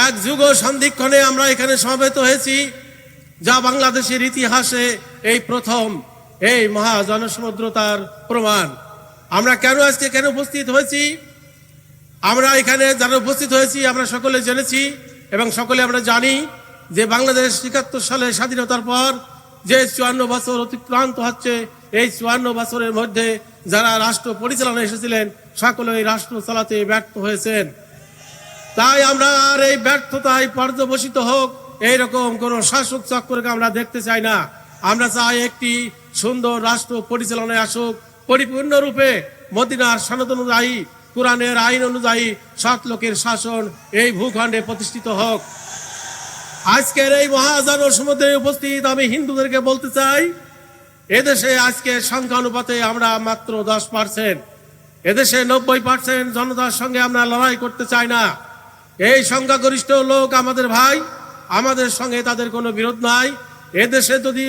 এক যুগ সন্ধিক্ষণে আমরা এখানে সমবেত হয়েছি, যা বাংলাদেশের ইতিহাসে এই প্রথম, এই মহা জনসমুদ্রতার প্রমাণ। আমরা কেন আজকে কেন উপস্থিত হয়েছি? আমরা এখানে যারা উপস্থিত হয়েছি, আমরা সকলে জেনেছি এবং সকলে আমরা জানি যে বাংলাদেশ একাত্তর সালে স্বাধীনতার পর যে চুয়ান্ন বছর অতিক্রান্ত হচ্ছে, এই চুয়ান্ন বছরের মধ্যে যারা রাষ্ট্র পরিচালনা এসেছিলেন সকলে এই রাষ্ট্র চালাতে ব্যর্থ হয়েছেন। তাই আমরা আর এই ব্যর্থতায় পর্যবসিত হোক। এইরকম কোন শাসক চক্রকে আমরা দেখতে চাই না। আমরা চাই একটি সুন্দর রাষ্ট্র পরিচালনায় আসুক। পরিপূর্ণরূপে মদিনার সনদ অনুযায়ী, কোরআনের আইন অনুযায়ী সৎ লোকের শাসন এই ভূখণ্ডে প্রতিষ্ঠিত হোক। আজকের এই মহাজন সমুদ্রে উপস্থিত আমি হিন্দুদেরকে বলতে চাই, এদেশে আজকে সংখ্যানুপাতে আমরা মাত্র দশ পার্সেন্ট। এদেশে নব্বই পার্সেন্ট জনতার সঙ্গে আমরা লড়াই করতে চাই না। এই সংখ্যাগরিষ্ঠ লোক আমাদের ভাই, আমাদের সঙ্গে তাদের কোনো বিরোধ নাই। এদেশে যদি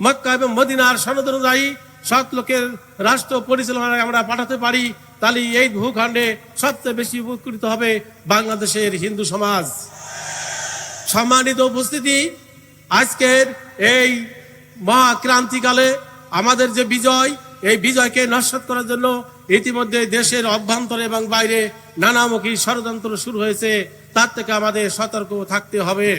মক্কা এবং মদিনার সনদ অনুযায়ী সৎ লোকের রাষ্ট্র পরিচালনায় আমরা পাঠাতে পারি, তাহলে এই ভূখণ্ডে সবচেয়ে বেশি উপকৃত হবে বাংলাদেশের হিন্দু সমাজ। সম্মানিত উপস্থিতি, আজকের এই মহাক্রান্তিকালে আমাদের যে বিজয়, এই বিজয়কে নস্বাত করার জন্য ইতিমধ্যে দেশের অভ্যন্তরে এবং বাইরে নানামুখী ষড়যন্ত্র শুরু হয়েছে, তার থেকে আমাদের সতর্ক থাকতে হবে।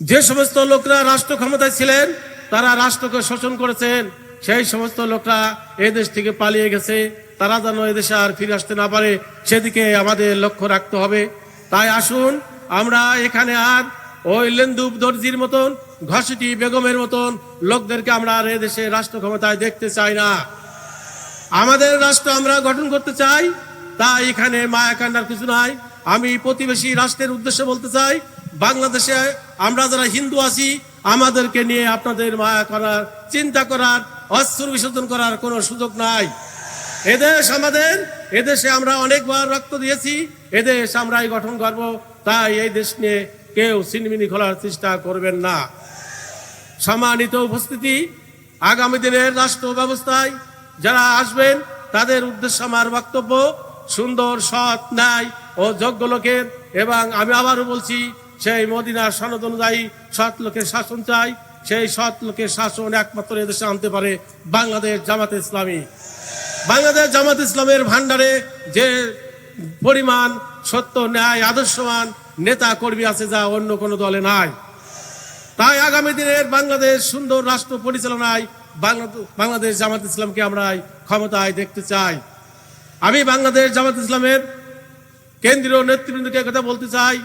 যে সমস্ত লোকরা রাষ্ট্র ক্ষমতায় ছিলেন, তারা রাষ্ট্রকে শোষণ করেছেন। সেই সমস্ত লোকরা এই দেশ থেকে পালিয়ে গেছে। তারা যেন এদেশে আর ফিরে আসতে না পারে, সেদিকে আমাদের লক্ষ্য রাখতে হবে। তাই আসুন, আমরা এখানে আর ওই লেন্দুব দর্জির মতন, ঘসিটি বেগমের মতন লোকদেরকে আমরা আর এদেশে রাষ্ট্র ক্ষমতায় দেখতে চাই না। আমাদের রাষ্ট্র আমরা গঠন করতে চাই তা এখানে মায়া কান্নার কিছু নাই। আমি প্রতিবেশী রাষ্ট্রের উদ্দেশ্যে বলতে চাই, বাংলাদেশে আমরা যারা হিন্দু আছি, আমাদেরকে নিয়ে আপনাদের মায়া করার, চিন্তা করার, অস্ত্র বিসর্জন করার কোনো সুযোগ নাই। এদেশ আমাদের, এদেশে আমরা অনেকবার রক্ত দিয়েছি, এদেশ আমরাই গঠন করব, তাই এই দেশ নিয়ে কেউ সিনমিনি খোলার চেষ্টা করবেন না। সম্মানিত উপস্থিতি, আগামী দিনের রাষ্ট্র ব্যবস্থায় যারা আসবেন, তাদের উদ্দেশ্যে আমার বক্তব্য, সুন্দর, সৎ, ন্যায় ও যোগ্য লোকের এবং আমি আবারও বলছি, সেই মদিনার সনদ অনুযায়ী সৎ লোকের শাসন চাই, সেই সৎ লোকের শাসন একমাত্র এদেশে আনতে পারে বাংলাদেশ জামাতে ইসলামী। বাংলাদেশ জামাত ইসলামের ভান্ডারে যে পরিমাণ সত্য, ন্যায়, আদর্শবান নেতা কর্মী আছে, যা অন্য কোনো দলে নাই। তাই আগামী দিনের বাংলাদেশ সুন্দর রাষ্ট্র পরিচালনায় বাংলাদেশ জামাত ইসলামকে আমরা ক্ষমতায় দেখতে চাই। আমি বাংলাদেশ জামাত ইসলামের কেন্দ্রীয় নেতৃবৃন্দকে কথা বলতে চাই।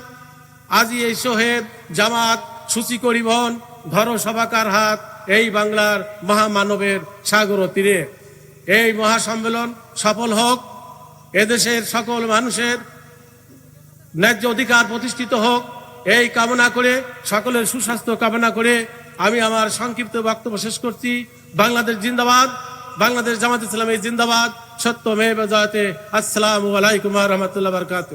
আজই এই সোহেব জামাত সূচি করিবন ধর সভাকার হাত, এই বাংলার মহামানবের সাগর তীরে। এই মহাসম্মেলন সফল হোক, এদেশের সকল মানুষের ন্যায্য অধিকার প্রতিষ্ঠিত হোক, এই কামনা করে, সকলের সুস্বাস্থ্য কামনা করে আমি আমার সংক্ষিপ্ত বক্তব্য শেষ করছি। বাংলাদেশ জিন্দাবাদ বাংলাদেশ জামাত ইসলামী জিন্দাবাদ সত্য মেয়ে আসসালামু আলাইকুম রহমতুল্লাহ বরকাত